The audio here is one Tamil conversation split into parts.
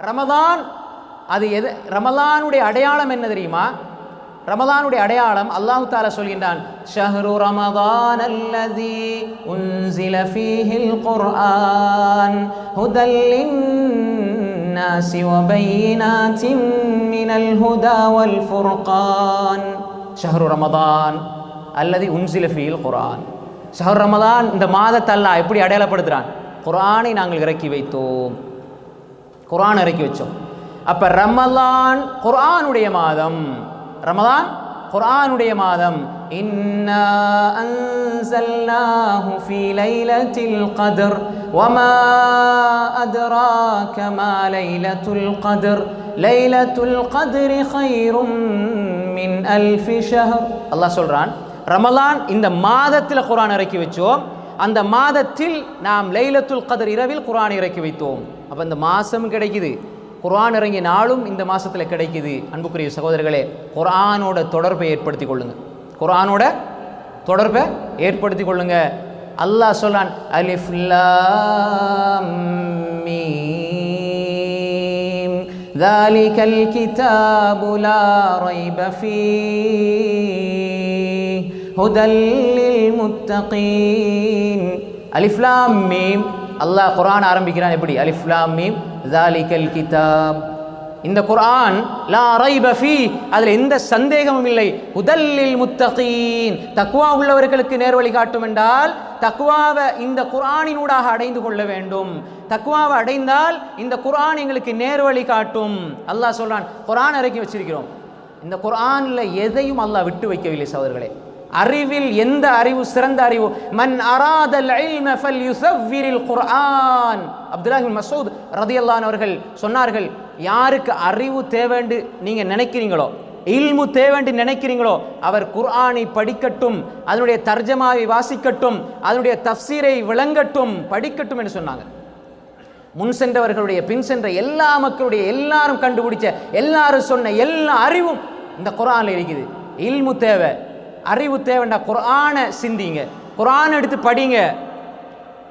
ரமதான் அது எது ரமலானுடைய அடையாளம் என்ன தெரியுமா? ரமதானுடைய அடையாளம் அல்லாஹு தாலா சொல்கின்றான் ஷஹ்ரு ரமதான் அல்லதி உன்சில ஃபீஹில் குர்ஆன் ஹுதல் லின்னாசி வபையினாத்தின் மினல் ஹுதா வல் ஃபுர்கான் ஷஹ்ரு ரமதான் அல்லது உன்சில ஃபீஹில் குர்ஆன் ஷஹர் ரமதான் இந்த மாதத்தை அல்லாஹ் எப்படி அடையாளப்படுத்துகிறான் குரானை நாங்கள் இறக்கி வைத்தோம் குரான் இறக்கி வச்சோம் அப்போ ரமலான் குரானுடைய மாதம் ரமதான் குர்ஆனுடைய மாதம். இன்னா அன்சல்னாஹு ஃபீ லைலத்தில் கத்ர் வமா அத்ராக மா லைலத்துல் கத்ர் லைலத்துல் கத்ரி கைரும் மின் அல்ஃபி ஷஹர். அல்லாஹ் சொல்றான் ரமலான் இந்த மாதத்தில் குர்ஆன் இறக்கி வச்சோம். அந்த மாதத்தில் நாம் லைலத்துல் கதர் இரவில் குர்ஆன் இறக்கி வைத்தோம். அப்போ இந்த மாதம் கிடைக்குது. குர்ஆன் இறங்கிய நாளும் இந்த மாதத்தில் கிடைக்குது அன்புக்குரிய சகோதரர்களே குர்ஆனோட தொடர்பை ஏற்படுத்தி கொள்ளுங்க குர்ஆனோட தொடர்பை ஏற்படுத்தி கொள்ளுங்க அல்லாஹ் சொல்றான் அலிஃப் லாம் மீம் ذلك الكتاب لا ريب فيه هدى للمتقين அலிஃப்லாம் மீம் அல்லாஹ் குரான் ஆரம்பிக்கிறான் எப்படி? அலிஃப்லாம் மீம் ஜாலிகல் கிதாப். இந்த குர்ஆன் லா ரைப ஃபீ அதில் எந்த சந்தேகமும் இல்லை. உதல்லில் முத்தகீன். தக்குவா உள்ளவர்களுக்கு நேர்வழி காட்டும் என்றால் தக்குவாவை இந்த குரானினூடாக அடைந்து கொள்ள வேண்டும். தக்குவாவை அடைந்தால் இந்த குர்ஆன் எங்களுக்கு நேர்வழி காட்டும். அல்லாஹ் சொல்கிறான் குரான் இறக்கி வச்சிருக்கிறோம். இந்த குரானில் எதையும் அல்லாஹ் விட்டு வைக்கவில்லை சோதர்களே அறிவில் எந்த அறிவு சிறந்த அறிவு? மன் அராதல் இல்ம ஃபல்யுஸவ்விரில் குர்ஆன். அப்துல்லாஹ் பின் மசூத் ரதியல்லான் அவர்கள் சொன்னார்கள் யாருக்கு அறிவு தேவைண்டு நீங்க நினைக்கிறீங்களோ இல்மு தேவைண்டு நினைக்கிறீங்களோ அவர் குர்ஆனை படிக்கட்டும் அதனுடைய தர்ஜமாவை வாசிக்கட்டும் அதனுடைய தஃசீரை விளங்கட்டும் படிக்கட்டும் என்று சொன்னாங்க. முன் சென்றவர்களுடைய பின் சென்ற எல்லா மக்களுடைய எல்லாரும் கண்டுபிடிச்ச எல்லாரும் சொன்ன எல்லா அறிவும் இந்த குரானில் இருக்குது. இல்மு தேவை அறிவு தேவைண்டா குரானை சிந்திங்க. குரான் எடுத்து படிங்க.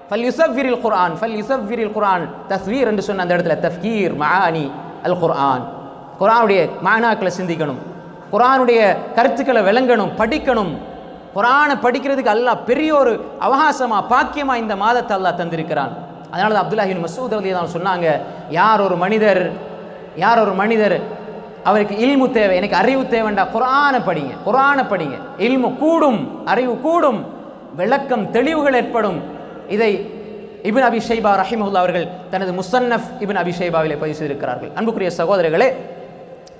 ஃபல் யுசவ்விரில் குரான் ஃபல் யுசவ்விரில் குரான் தஸ்வீர் என்று சொன்ன அந்த இடத்துல தஃகீர் மஹானி அல் குர்ஆன். குரானுடைய மானாக்களை சிந்திக்கணும். குரானுடைய கருத்துக்களை விளங்கணும் படிக்கணும். குரானை படிக்கிறதுக்கு அல்லாஹ் பெரிய ஒரு அவகாசமாக பாக்கியமாக இந்த மாதத்தை அல்லாஹ் தந்திருக்கிறான். அதனால தான் அப்துல்லாஹின் மசூத் ரலி சொன்னாங்க யார் ஒரு மனிதர் யார் ஒரு மனிதர் அவருக்கு இல்மு தேவை. எனக்கு அறிவு தேவைண்டா. குரானை படிங்க. குரானை படிங்க. இல்மு கூடும். அறிவு கூடும். விளக்கம் தெளிவுகள் ஏற்படும். இதை இபின் அபி ஷைபா ரஹிமுல்லா அவர்கள் தனது முசன்னஃப் இபின் அபி ஷைபாவிலே பதிவு செய்திருக்கிறார்கள். அன்புக்குரிய சகோதரர்களே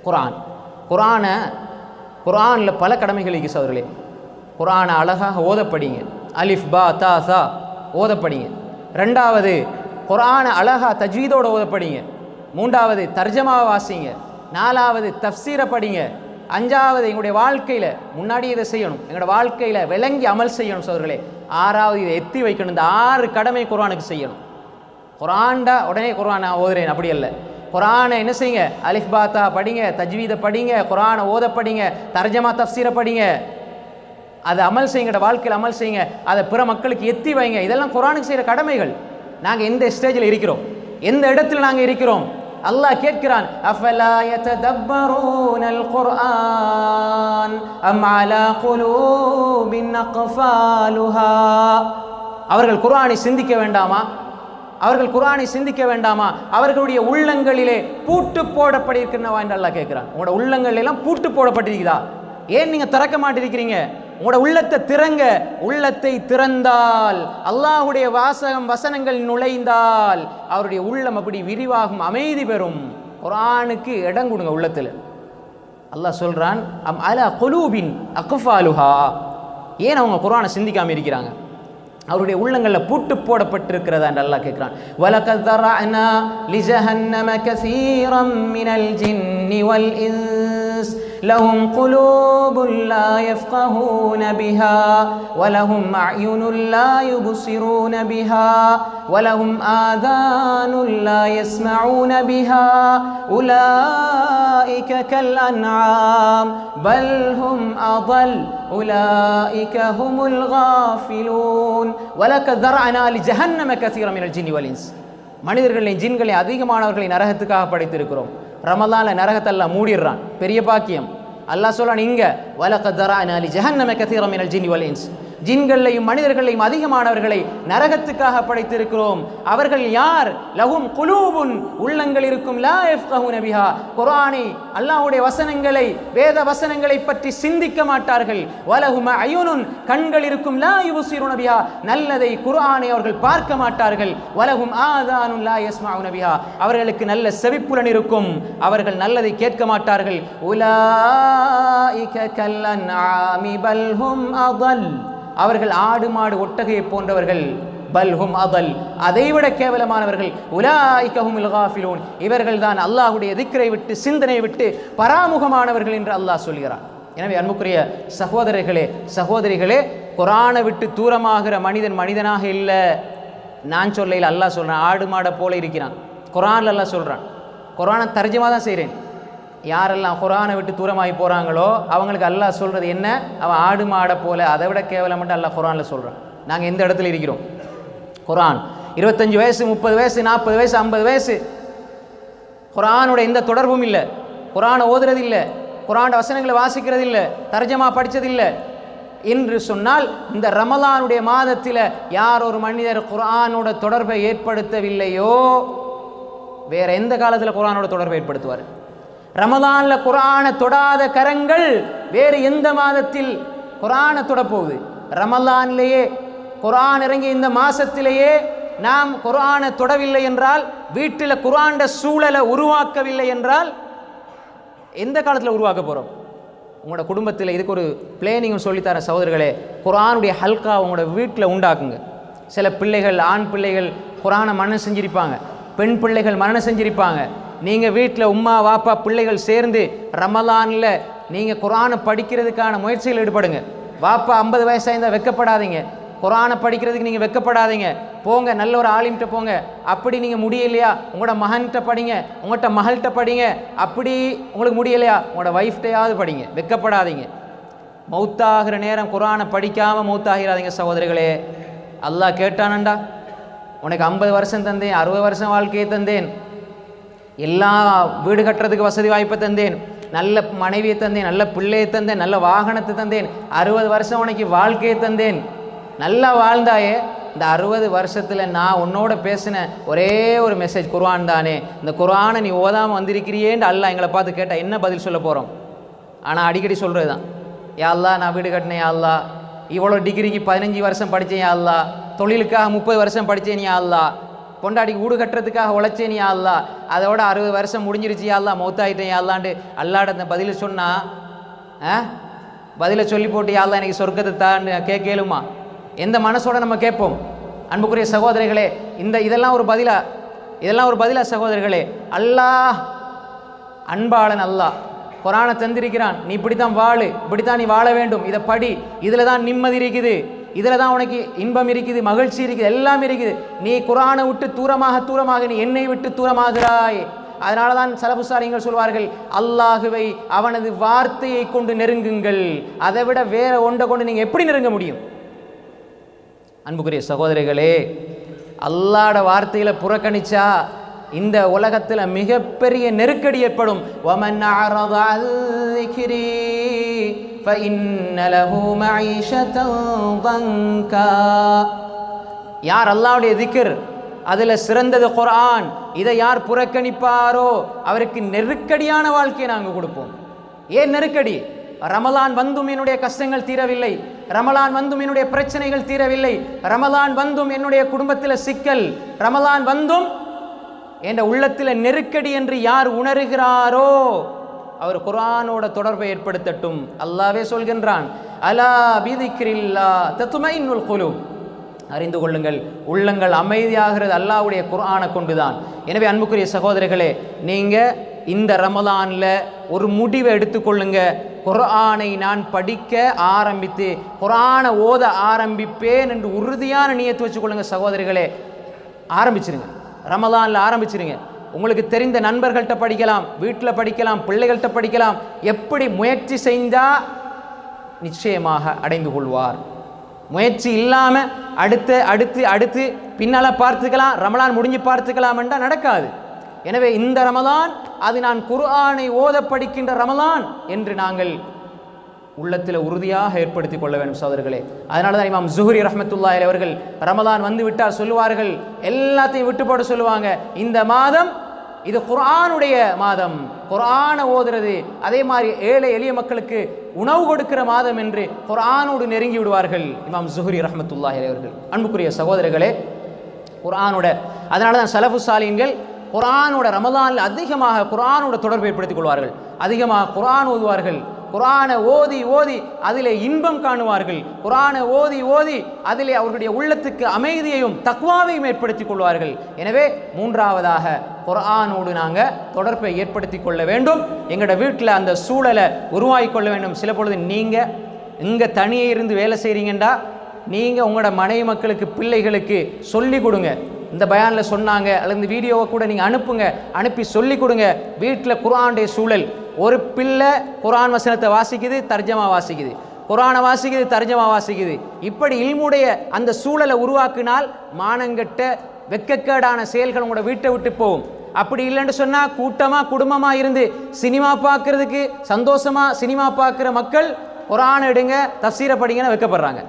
குரான் குரானை குரானில் பல கடமைகள் இருக்கு சகோதரர்களே. குரானை அழகாக ஓதப்படிங்க. அலிஃப் பா தா சா ஓதப்படிங்க. ரெண்டாவது குரானை அழகா தஜ்வீதோடு ஓதப்படிங்க. மூன்றாவது தர்ஜமாவை வாசிங்க. நாலாவது தஃப்சீரை படிங்க. அஞ்சாவது எங்களுடைய வாழ்க்கையில் முன்னாடி இதை செய்யணும். எங்களோட வாழ்க்கையில் விளங்கி அமல் செய்யணும் சோதர்களே. ஆறாவது இதை எத்தி வைக்கணும். இந்த ஆறு கடமை குரானுக்கு செய்யணும். குரான்டா உடனே குர்ஆன் நான் ஓதுறேன். அப்படி அல்ல. குரானை என்ன செய்யுங்க? அலிஃப் பாத்தா படிங்க தஜ்வீதை படிங்க குரானை ஓத படிங்க தர்ஜமா தஃப்சீரை படிங்க. அதை அமல் செய்யுங்க. வாழ்க்கையில் அமல் செய்யுங்க. அதை பிற மக்களுக்கு எத்தி வைங்க. இதெல்லாம் குரானுக்கு செய்கிற கடமைகள். நாங்கள் எந்த ஸ்டேஜில் இருக்கிறோம்? எந்த இடத்துல நாங்கள் இருக்கிறோம்? அல்லாஹ் கேட்கிறான் அஃபலா யததப்பரூனல் குர்ஆன் அம் அலா குலூபின் அக்ஃபாலுஹா? அவர்கள் குர்ஆனை சிந்திக்க வேண்டாமா? அவர்கள் குரானை சிந்திக்க வேண்டாமா? அவர்களுடைய உள்ளங்களிலே பூட்டு போடப்பட்டிருக்கிறனவா என்று அல்லாஹ் கேட்கிறான். உங்களோட உள்ளங்கள் எல்லாம் பூட்டு போடப்பட்டிருக்குதா? ஏன் நீங்கள் திறக்க மாட்டிருக்கிறீங்க? உங்களோட உள்ளத்தை திறங்க உள்ளத்தை திறந்தால் அல்லாஹுடைய வாசகம் வசனங்கள் நுழைந்தால் அவருடைய உள்ளம் அப்படி விரிவாகும் அமைதி பெறும். குரானுக்கு இடம் கொடுங்க உள்ளத்தில். அல்லாஹ் சொல்கிறான் அம் அலா கொலூபின் அக்குஃபாலுஹா ஏன் அவங்க குரானை சிந்திக்காமல் இருக்கிறாங்க? அவருடைய உள்ளங்களில் பூட்டு போடப்பட்டிருக்கிறதா என்று அல்லாஹ் கேட்கிறான். வலகல் தரஅனா லிஜஹன்னம கஸீரம் மினல் ஜின்னி வல் இன்ஸ் لهم قلوب لا يفقهون بها ولهم أعين لا يبصرون بها ولهم آذان لا يسمعون بها أولئك كالأنعام بل هم أضل أولئك هم الغافلون ولقد ذرعنا لجهنم كثيرا من الجن والإنس மனிதர்களையும் ஜின்களை அதிகமானவர்களை நரகத்துக்காக படைத்திருக்கிறோம் ரமலான்ல நரகத்தெல்லாம் மூடிடுறான். பெரிய பாக்கியம். அல்லாஹ் சொல்றான் இங்க வலக்கதரா தரானாலி ஜஹன்னம கதீரம் மினல் ஜின்னி வல் ஜின்களையும் மனிதர்களையும் அதிகமானவர்களை நரகத்துக்காக படைத்திருக்கிறோம். அவர்கள் யார்? லகும் குலூபுன். உள்ளங்கள் இருக்கும் லா யஃப்கஹூன பிஹா. குரானை அல்லாஹ்வுடைய வசனங்களை வேத வசனங்களை பற்றி சிந்திக்க மாட்டார்கள். வலகும அயுனுன். கண்கள் இருக்கும் லா யுசிரு நபிஹா நல்லதை குர்ஆனை அவர்கள் பார்க்க மாட்டார்கள். வலகும் ஆதானுன் லா யஸ்மா நபிஹா அவர்களுக்கு நல்ல செவிப்புலன் இருக்கும். அவர்கள் நல்லதை கேட்க மாட்டார்கள். உலாயிக கல்லன் ஆமி ஹும் அவல் அவர்கள் ஆடு மாடு ஒட்டகையை போன்றவர்கள். பல்ஹும் அதல். அதைவிட கேவலமானவர்கள் உலாய்கஹும் இல்காஃபிலூன் இவர்கள் தான் அல்லாஹ்வுடைய திக்கரை விட்டு சிந்தனையை விட்டு பராமுகமானவர்கள் என்று அல்லாஹ் சொல்கிறார் எனவே அன்புக்குரிய சகோதரர்களே சகோதரிகளே குரானை விட்டு தூரமாகிற மனிதன் மனிதனாக இல்லை. நான் சொல்லையில் அல்லாஹ் சொல்கிறேன் ஆடு மாடை போல இருக்கிறான். குரான்ல அல்லாஹ் சொல்கிறான் குரானை தர்ஜமாக தான் செய்கிறேன் யாரெல்லாம் குரானை விட்டு தூரமாகி போகிறாங்களோ அவங்களுக்கு அல்லாஹ் சொல்கிறது என்ன? அவன் ஆடு மாடை போல அதை விட கேவலம்ட்டு அல்லாஹ் குரானில் சொல்கிறான் நாங்கள் எந்த இடத்துல இருக்கிறோம்? குரான் இருபத்தஞ்சு வயசு முப்பது வயசு நாற்பது வயசு ஐம்பது வயசு. குரானோட எந்த தொடர்பும் இல்லை. குரானை ஓதுறது இல்லை. குரான் வசனங்களை வாசிக்கிறது இல்லை. தர்ஜமா படித்ததில்லை என்று சொன்னால் இந்த ரமலானுடைய மாதத்தில் யார் ஒரு மனிதர் குரானோட தொடர்பை ஏற்படுத்தவில்லையோ வேற எந்த காலத்தில் குரானோட தொடர்பை ஏற்படுத்துவார்? ரமதான்ல குரானை தொடாத கரங்கள் வேறு எந்த மாதத்தில் குரானை தொடப்போகுது? ரமலான்லேயே குரான் இறங்கிய இந்த மாசத்திலேயே நாம் குரானை தொடவில்லை என்றால் வீட்டில் குரான்ட சூழலை உருவாக்கவில்லை என்றால் எந்த காலத்தில் உருவாக்க போகிறோம் உங்களோட குடும்பத்தில் இதுக்கு ஒரு பிளேனிங் சொல்லித்தர சகோதரர்களே. குரானுடைய ஹல்கா உங்களோட வீட்டில் உண்டாக்குங்க. சில பிள்ளைகள் ஆண் பிள்ளைகள் குரானை மரணம் செஞ்சிருப்பாங்க. பெண் பிள்ளைகள் மரணம் செஞ்சிருப்பாங்க. நீங்கள் வீட்டில் உம்மா வாப்பா பிள்ளைகள் சேர்ந்து ரமலானில் நீங்கள் குரானை படிக்கிறதுக்கான முயற்சியில் ஈடுபடுங்க. வாப்பா ஐம்பது வயசாயிருந்தால் வெக்கப்படாதீங்க. குரானை படிக்கிறதுக்கு நீங்கள் வெக்கப்படாதீங்க. போங்க நல்ல ஒரு ஆலிம்கிட்ட போங்க. அப்படி நீங்கள் முடியலையா? உங்களோட மகன்கிட்ட படிங்க. உங்கள்கிட்ட மகள்கிட்ட படிங்க. அப்படி உங்களுக்கு முடியலையா? உங்களோட ஒய்ஃப்டையாவது படிங்க. வெக்கப்படாதீங்க. மௌத்தாகிற நேரம் குரானை படிக்காமல் மௌத்தாகிறாதீங்க சகோதரிகளே. அல்லாஹ் கேட்டானண்டா? உனக்கு ஐம்பது வருஷம் தந்தேன் அறுபது வருஷம் வாழ்க்கையை தந்தேன். எல்லா வீடு கட்டுறதுக்கு வசதி வாய்ப்பை தந்தேன். நல்ல மனைவியை தந்தேன் நல்ல பிள்ளையை தந்தேன் நல்ல வாகனத்தை தந்தேன் அறுபது வருஷம் உனக்கு வாழ்க்கையை தந்தேன். நல்லா வாழ்ந்தாயே இந்த அறுபது வருஷத்தில் நான் உன்னோட பேசின ஒரே ஒரு மெசேஜ் குர்வான் தானே. இந்த குர்வானை நீ ஓதாமல் வந்திருக்கிறியேன்னு அல்ல எங்களை பார்த்து கேட்டால் என்ன பதில் சொல்ல போகிறோம் ஆனால் அடிக்கடி சொல்கிறது தான் யாழ்லா நான் வீடு கட்டினேன் யாழ்லா இவ்வளோ டிகிரிக்கு பதினஞ்சு வருஷம் படித்தேன் யாழ்லா தொழிலுக்காக முப்பது வருஷம் படித்தேன் யாழ்லா பொண்டாடிக்கு வீடு கட்டுறதுக்காக உழைச்சேன் யா அல்லாஹ் அதோட அறுபது வருஷம் முடிஞ்சிருச்சு யா அல்லாஹ் மௌத்தாயிட்டேன் யா அல்லாட அந்த பதில சொன்னா ஆ? பதிலை சொல்லி போட்டு யா அல்லாஹ் எனக்கு சொர்க்கத்தை தான்னு கேளுமா? எந்த மனசோட நம்ம கேட்போம்? அன்புக்குரிய சகோதரிகளே இந்த இதெல்லாம் ஒரு பதிலா? இதெல்லாம் ஒரு பதிலா சகோதரிகளே அல்லாஹ் அன்பாளன் அல்லாஹ் குரானை தந்திருக்கிறான். நீ இப்படித்தான் வாழு. இப்படித்தான் நீ வாழ வேண்டும். இதை படி. இதில் தான் நிம்மதி இருக்குது. இதில் தான் உனக்கு இன்பம் இருக்குது மகிழ்ச்சி இருக்குது எல்லாம் இருக்குது. நீ குரானை விட்டு தூரமாக தூரமாக நீ என்னை விட்டு தூரமாகிறாய். அதனால தான் சலபுசாரிங்கள் சொல்வார்கள் அல்லாஹுவை அவனது வார்த்தையை கொண்டு நெருங்குங்கள். அதை விட வேற ஒன்றை கொண்டு நீங்கள் எப்படி நெருங்க முடியும்? அன்புக்குரிய சகோதரிகளே அல்லாட வார்த்தையில் புறக்கணிச்சா இந்த உலகத்தில் மிகப்பெரிய நெருக்கடி ஏற்படும். ஒமன் யார் அல்லாவுடைய திக்கர் அதில் சிறந்தது குரான் இதை யார் புறக்கணிப்பாரோ அவருக்கு நெருக்கடியான வாழ்க்கையை நாங்கள் கொடுப்போம். ஏன் நெருக்கடி? ரமலான் வந்தும் என்னுடைய கஷ்டங்கள் தீரவில்லை. ரமலான் வந்தும் என்னுடைய பிரச்சனைகள் தீரவில்லை. ரமலான் வந்தும் என்னுடைய குடும்பத்தில் சிக்கல். ரமலான் வந்தும் என்ற உள்ளத்தில் நெருக்கடி என்று யார் உணர்கிறாரோ அவர் குரானோட தொடர்பை ஏற்படுத்தட்டும். அல்லாவே சொல்கின்றான் அலா பீதிக்கிரில்லா தத்துமைன்னுல் குலு அறிந்து கொள்ளுங்கள் உள்ளங்கள் அமைதியாகிறது அல்லாஹ்வுடைய கொண்டு கொண்டுதான். எனவே அன்புக்குரிய சகோதரர்களே நீங்கள் இந்த ரமலான்ல ஒரு முடிவை எடுத்துக்கொள்ளுங்க குர்ஆனை நான் படிக்க ஆரம்பித்து குரானை ஓத ஆரம்பிப்பேன் என்று உறுதியான நியத்து வச்சுக்கொள்ளுங்க சகோதரிகளே. ஆரம்பிச்சிருங்க. ரமலானில் ஆரம்பிச்சிருங்க. உங்களுக்கு தெரிந்த நண்பர்கள்ட்ட படிக்கலாம் வீட்டில் படிக்கலாம் பிள்ளைகள்கிட்ட படிக்கலாம். எப்படி முயற்சி செஞ்சால் நிச்சயமாக அடைந்து கொள்வார். முயற்சி இல்லாமல் அடுத்து அடுத்து அடுத்து பின்னால பார்த்துக்கலாம் ரமலான் முடிஞ்சு பார்த்துக்கலாம் என்றால் நடக்காது. எனவே இந்த ரமலான் அது நான் குர்ஆனை ஓத படிக்கின்ற ரமலான் என்று நாங்கள் உள்ளத்தில் உறுதியாக ஏற்படுத்தி கொள்ள வேண்டும் சோதர்களே அதனால தான் இமாம் ஜுஹரி ரஹமத்துல்லா அவர்கள் ரமதான் வந்து விட்டால் சொல்லுவார்கள். எல்லாத்தையும் விட்டு போட சொல்லுவாங்க. இந்த மாதம் இது குரானுடைய மாதம். குரானை ஓதுறது அதே மாதிரி ஏழை எளிய மக்களுக்கு உணவு கொடுக்கிற மாதம் என்று குரானோடு நெருங்கி விடுவார்கள் இமாம் ஜுஹரி ரஹமத்துல்லா அவர்கள். அன்புக்குரிய சகோதரர்களே குரானோட அதனால தான் சலஃபு சாலின்கள் குரானோட ரமதானில் அதிகமாக குரானோட தொடர்பு ஏற்படுத்திக் கொள்வார்கள். அதிகமாக குரான் ஓதுவார்கள். குரானை ஓதி ஓதி அதிலே இன்பம் காணுவார்கள். குரானை ஓதி ஓதி அதிலே அவர்களுடைய உள்ளத்துக்கு அமைதியையும் தக்வாவையும் ஏற்படுத்திக் கொள்வார்கள். எனவே மூன்றாவதாக குரானோடு நாங்கள் தொடர்பை ஏற்படுத்தி கொள்ள வேண்டும். எங்களோட வீட்டில் அந்த சூழலை உருவாக்கி கொள்ள வேண்டும். சில பொழுது நீங்கள் இங்கே தனியே இருந்து வேலை செய்கிறீங்கண்டா நீங்கள் உங்களோட மனைவி மக்களுக்கு பிள்ளைகளுக்கு சொல்லி கொடுங்க. இந்த பயானில் சொன்னாங்க அல்லது இந்த வீடியோவை கூட நீங்கள் அனுப்புங்க. அனுப்பி சொல்லி கொடுங்க. வீட்டில் குரானுடைய சூழல் ஒரு பிள்ளை குரான் வசனத்தை வாசிக்குது தர்ஜமா வாசிக்குது. குரானை வாசிக்குது தர்ஜமா வாசிக்குது. இப்படி இல்முடைய அந்த சூழலை உருவாக்கினால் மானங்கெட்ட வெக்கக்கேடான செயல்கள் உங்களோட வீட்டை விட்டு போகும். அப்படி இல்லைன்னு சொன்னால் கூட்டமாக குடும்பமாக இருந்து சினிமா பார்க்குறதுக்கு சந்தோஷமா சினிமா பார்க்குற மக்கள் குரானை எடுங்க தப்சீரை படிங்கன்னு வைக்கப்படுறாங்க.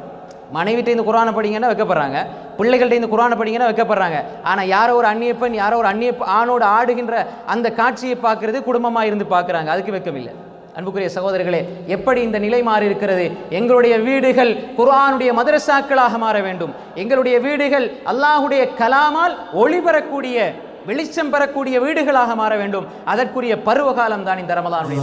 மனைவிட்டு இந்த குரானை படிங்கன்னா வைக்கப்படுறாங்க. பிள்ளைகள்ட்ட இந்த குரானை படிங்கன்னா வைக்கப்படுறாங்க. ஆனால் யாரோ ஒரு அந்நிய பெண் யாரோ ஒரு அந்நிய ஆணோடு ஆடுகின்ற அந்த காட்சியை பார்க்கறது குடும்பமாக இருந்து பார்க்குறாங்க. அதுக்கு வெக்கமில்லை. அன்புக்குரிய சகோதரர்களே எப்படி இந்த நிலை மாறி இருக்கிறது எங்களுடைய வீடுகள் குர்ஆனுடைய மதரசாக்களாக மாற வேண்டும். எங்களுடைய வீடுகள் அல்லாஹுடைய கலாமால் ஒளிபெறக்கூடிய வெளிச்சம் பெறக்கூடிய வீடுகளாக மாற வேண்டும். அதற்குரிய பருவகாலம் தான் இந்த ரமலானுடைய